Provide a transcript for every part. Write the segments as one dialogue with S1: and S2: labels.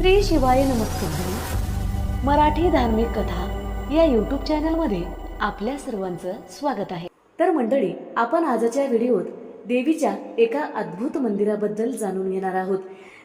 S1: श्री शिवाय नमस्कार. मराठी धार्मिक कथा या यूट्यूब चॅनलमध्ये आपल्या सर्वांचं स्वागत आहे. तर मंडळी आपण आजच्या व्हिडिओत देवीच्या एका अद्भुत मंदिराबद्दल जाणून घेणार आहोत.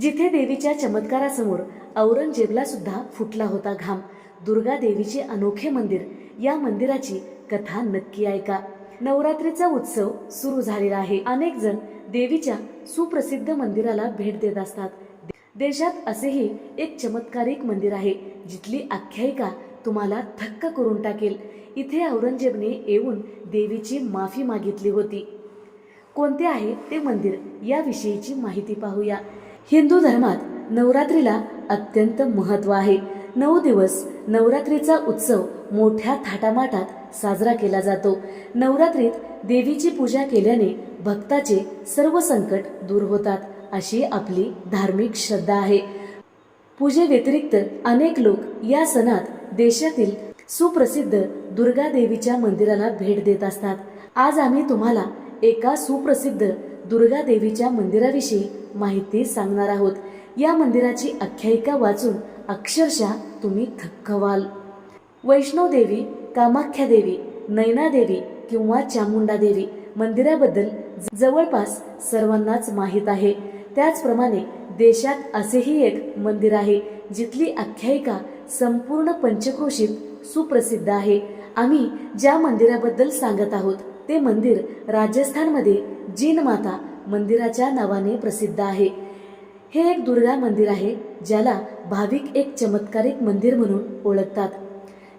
S1: जिथे देवीच्या चमत्कारासमोर औरंगजेबला सुद्धा फुटला होता घाम. दुर्गा देवीचे अनोखे मंदिर या मंदिराची कथा नक्की ऐका. नवरात्रीचा उत्सव सुरू झालेला आहे. अनेक जण देवीच्या सुप्रसिद्ध मंदिराला भेट देत असतात. देशात असेही एक चमत्कारिक मंदिर आहे जिथली आख्यायिका तुम्हाला थक्क करून टाकेल. इथे औरंगजेबने येऊन देवीची माफी मागितली होती. कोणते आहे ते मंदिर याविषयीची माहिती पाहूया. हिंदू धर्मात नवरात्रीला अत्यंत महत्त्व आहे. नऊ दिवस नवरात्रीचा उत्सव मोठ्या थाटामाटात साजरा केला जातो. नवरात्रीत देवीची पूजा केल्याने भक्ताचे सर्व संकट दूर होतात. अशी आपली धार्मिक श्रद्धा आहे. पूजेव्यतिरिक्त अनेक लोक या सणात देशातील सुप्रसिद्ध दुर्गा देवीच्या मंदिराला भेट देत असतात. आज आम्ही तुम्हाला एका सुप्रसिद्ध दुर्गा देवीच्या मंदिराविषयी माहिती सांगणार आहोत. या मंदिराची आख्यायिका वाचून अक्षरशः तुम्ही थक्क व्हाल. वैष्णव देवी कामाख्या देवी नैना देवी किंवा चामुंडा देवी मंदिराबद्दल जवळपास सर्वांनाच माहीत आहे. त्याचप्रमाणे देशात असेही एक मंदिर आहे जिथली आख्यायिका संपूर्ण पंचक्रोशीत सुप्रसिद्ध आहे. आम्ही ज्या मंदिराबद्दल सांगत आहोत ते मंदिर राजस्थानमध्ये जीन माता मंदिराच्या नावाने प्रसिद्ध आहे. हे एक दुर्गा मंदिर आहे ज्याला भाविक एक चमत्कारिक मंदिर म्हणून ओळखतात.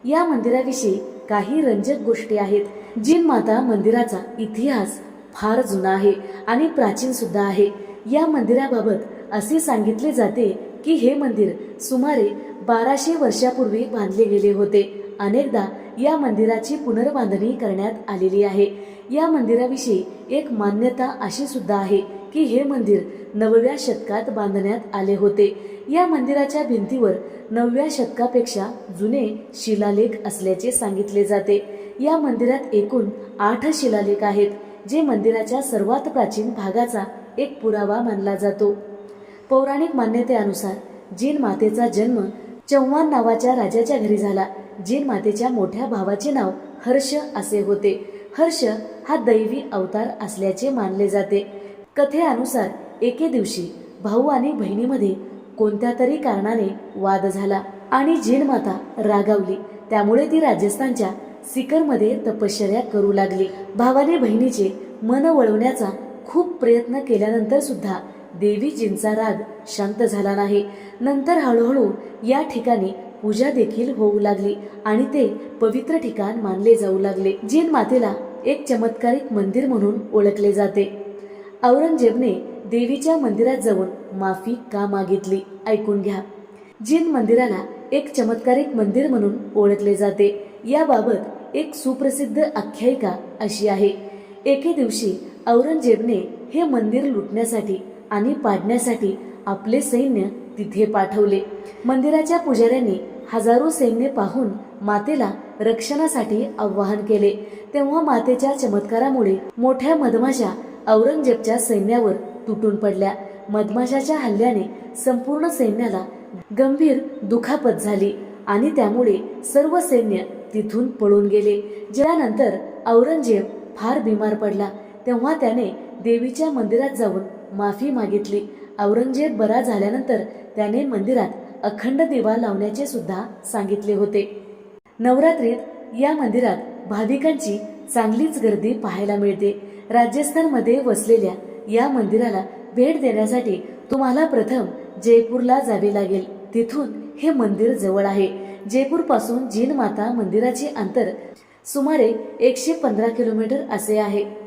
S1: या मंदिराविषयी काही रंजक गोष्टी आहेत. जिन माता मंदिराचा इतिहास फार जुना आहे आणि प्राचीन सुद्धा आहे. या मंदिराबाबत असे सांगितले जाते की हे मंदिर सुमारे बाराशे वर्षापूर्वी बांधले गेले होते. अनेकदा या मंदिराची पुनर्बांधणी करण्यात आलेली आहे. या मंदिराविषयी एक मान्यता अशी सुद्धा आहे की हे मंदिर नवव्या शतकात बांधण्यात आले होते. या मंदिराच्या भिंतीवर नवव्या शतकापेक्षा जुने शिलालेख असल्याचे सांगितले जाते. या मंदिरात एकूण आठ शिलालेख आहेत जे मंदिराच्या सर्वात प्राचीन भागाचा एक पुरावा मानला जातो. पौराणिक मान्यतेनुसार जीन मातेचा जन्म चव्हाण नावाच्या राजाच्या घरी झाला. जीन मातेच्या मोठ्या भावाचे नाव हर्ष असे होते. हर्ष हा दैवी अवतार असल्याचे मानले जाते. कथेनुसार एके दिवशी भाऊ आणि बहिणीमध्ये कोणत्या तरी कारणाने वाद झाला आणि जीन माता रागावली. त्यामुळे ती राजस्थानच्या सिकरमध्ये तपश्चर्या करू लागली. भावाने बहिणीचे मन वळवण्याचा खूप प्रयत्न केल्यानंतर सुद्धा देवीजींचा राग शांत झाला नाही. नंतर हळूहळू या ठिकाणी पूजा देखील होऊ लागली आणि ते पवित्र ठिकाण मानले जाऊ लागले जीन मातेला एक चमत्कारिक मंदिर म्हणून ओळखले जाते. औरंगजेबने देवीच्या मंदिरात जाऊन माफी का मागितली ऐकून घ्या. जीन मंदिराला एक चमत्कारिक मंदिर म्हणून ओळखले जाते. याबाबत एक सुप्रसिद्ध आख्यायिका अशी आहे. एके दिवशी औरंगजेबने हे मंदिर लुटण्यासाठी आणि पाडण्यासाठी आपले सैन्य तिथे पाठवले. मंदिराच्या पुजाऱ्यांनी हजारो सैन्य पाहून मातेला रक्षणासाठी आवाहन केले. तेव्हा मातेच्या चमत्कारामुळे मोठ्या मधमाशा औरंगजेबच्या सैन्यावर तुटून पडल्या. मधमाशाच्या हल्ल्याने संपूर्ण सैन्याला गंभीर दुखापत झाली आणि त्यामुळे सर्व सैन्य तिथून पळून गेले. ज्यानंतर औरंगजेब फार बिमार पडला. तेव्हा त्याने देवीच्या मंदिरात जाऊन माफी मागितली. औरंगजेब बरा झाल्यानंतर त्याने मंदिरात अखंड दिवा लावण्याचे सुद्धा सांगितले होते. नवरात्रीत या मंदिरात भाविकांची चांगलीच गर्दी पाहायला मिळते. राजस्थानमध्ये वसलेल्या या मंदिराला भेट देण्यासाठी तुम्हाला प्रथम जयपूरला जावे लागेल. तिथून हे मंदिर जवळ आहे. जयपूरपासून जीन माता मंदिराचे अंतर सुमारे एकशे पंधरा किलोमीटर असे आहे.